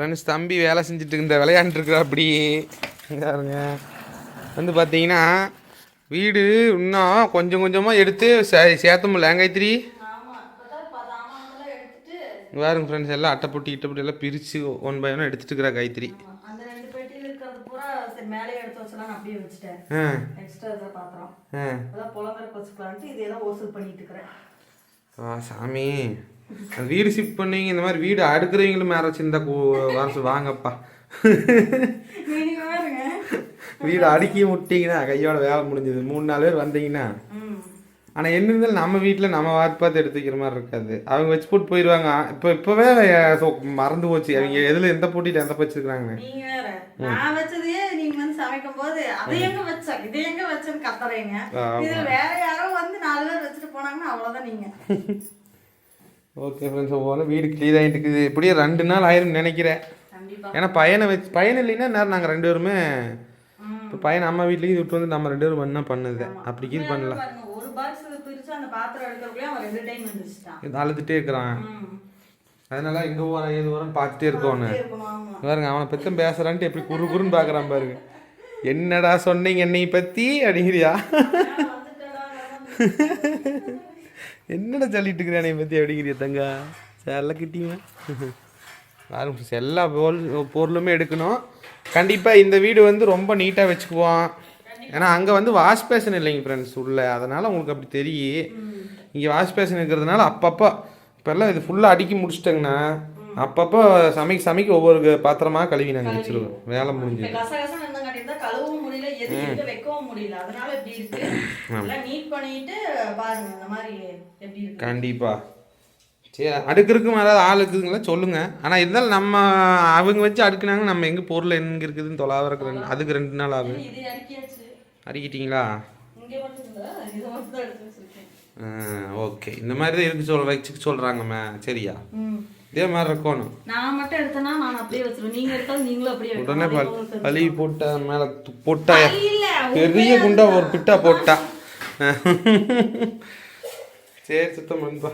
Friends தம்பி வேலை செஞ்சுட்டு இந்த விளையாண்டுருக்குறா அப்படி பாருங்க. வந்து பார்த்தீங்கன்னா வீடு இன்னும் கொஞ்சம் கொஞ்சமாக எடுத்து சே சேர்த்த முடியல இங்க பாருங்க ஃப்ரெண்ட்ஸ் எல்லாம் அட்டைப்பொட்டி இட்டப்பொட்டி எல்லாம் பிரித்து ஒன் பை ஒன் எடுத்துட்டு இருக்கிறா காயத்ரி மேலே எடுத்து வச்சலாம் அப்படியே வச்சுட்டேன். ஆ. எக்ஸ்ட்ரா இதை பாத்திரம் ஆ. அதான் புலம்பெருக்க வச்சுக்கலான்ட்டு இதெல்லாம் ஓசல் பண்ணிட்டு இருக்கிறேன் ஆ சாமி. வீடு ஷிஃப்ட் பண்ணீங்க இந்த மாதிரி வீடு அடுக்குறவங்களும் மேலே வச்சிருந்தா வர வாங்கப்பா. வீடு அடுக்கி விட்டீங்கன்னா கையோட வேலை முடிஞ்சது. மூணு நாலு பேர் வந்தீங்கன்னா. ஆனால் என்ன இருந்தாலும் நம்ம வீட்டில் நம்ம பார்த்து எடுத்துக்கிற மாதிரி இருக்காது. அவங்க வச்சு போட்டு போயிடுவாங்க இப்போ இப்போவே மறந்து போச்சு. அவங்க எதில் எந்த போட்டியில் எந்த வச்சிருக்கிறாங்க நீங்க வேற. நான் வச்சதையே நீங்க வந்து சமைக்கும் போது அதை எங்க வச்ச இதை எங்க வச்சேன்னு கத்துறீங்க? ஆமா. இதுல வேற யாரோ வந்து நாலு பேர் வச்சுட்டு போனாங்கன்னா அவ்வளவுதான் நீங்க. ஓகே ஃப்ரெண்ட்ஸ் போல வீடு கிளியர் ஆகிட்டு இருக்குது. எப்படியும் ரெண்டு நாள் ஆயிரும் நினைக்கிறேன். ஏன்னா பையனை வச்சு பையன் இல்லைன்னா நேரம் நாங்கள் ரெண்டு பேருமே. இப்போ பையன் அம்மா வீட்லேயும் விட்டு வந்து நம்ம ரெண்டு பேரும் பண்ணால் பண்ணுது. அப்படி கீது பண்ணலாம். இது அழுதுகிட்டே இருக்கிறான். அதனால எங்கே போகிறான் ஏது வரான்னு பார்த்துட்டே இருக்கோன்னு. பாருங்க அவனை பற்றி பேசுகிறான்ட்டு எப்படி குறு குறுன்னு பார்க்குறான் பாருங்க. என்னடா சொன்னீங்க என்னை பற்றி அப்படிங்கிறியா. என்னடா சொல்லிட்டு இருக்கிற என்னை பற்றி அப்படிங்கிறியா தங்கா? செல்ல கிட்டிங்க. எல்லா பொருள் பொருளுமே எடுக்கணும். கண்டிப்பாக இந்த வீடு வந்து ரொம்ப நீட்டாக வச்சுக்குவோம் ஏன்னா அங்கே வந்து வாஷ் பேஷன் இல்லைங்க ஃப்ரெண்ட்ஸ் உள்ள. அதனால் உங்களுக்கு அப்படி தெரியும் இங்கே வாஷ் பேஷன் இருக்கிறதுனால அப்பப்போ இப்போல்லாம் இது ஃபுல்லாக அடுக்கி முடிச்சிட்டேங்கன்னா அப்பப்போ சமைக்க சமைக்க ஒவ்வொரு பாத்திரமா கழுவி நாங்கள் வச்சிருவோம். வேலை முடிஞ்சு தான் கழுவவும் முடியல எது எங்க வைக்கவும் முடியல. அதனால இப்படி இருக்கு. எல்லாம் நீட் பண்ணிட்டு பாருங்க இந்த மாதிரி எப்படி இருக்கு. கண்டிப்பா. சரி அடுக்கிறதுக்கும் யாராவது ஆள் இருக்குதுங்களா? சொல்லுங்க. ஆனால் இருந்தாலும் நம்ம அவங்க வச்சு அடுக்குனாங்க நம்ம எங்கே பொருள் எங்கே இருக்குதுன்னு தொலாவறக்கு ரெண்டு அதுக்கு ரெண்டு நாள் ஆகும் அடிக்கிட்டீங்களா? ஓகே. இந்த மாதிரி தான் இருக்கு சொல் வச்சுக்க சொல்கிறாங்கம்மா சரியா. இதே மாதிரி இருக்கணும். நான் மட்டும் எடுத்தேன்னா நான் அப்படியே வச்சிருவேன். நீங்க எடுத்தாலும் நீங்களும் அப்படியே உடனே பழி போட்டா மேலே போட்டா பெரிய குண்டா ஒரு பிட்டா போட்டா. சரி சுத்தம் பண்ணுப்பா.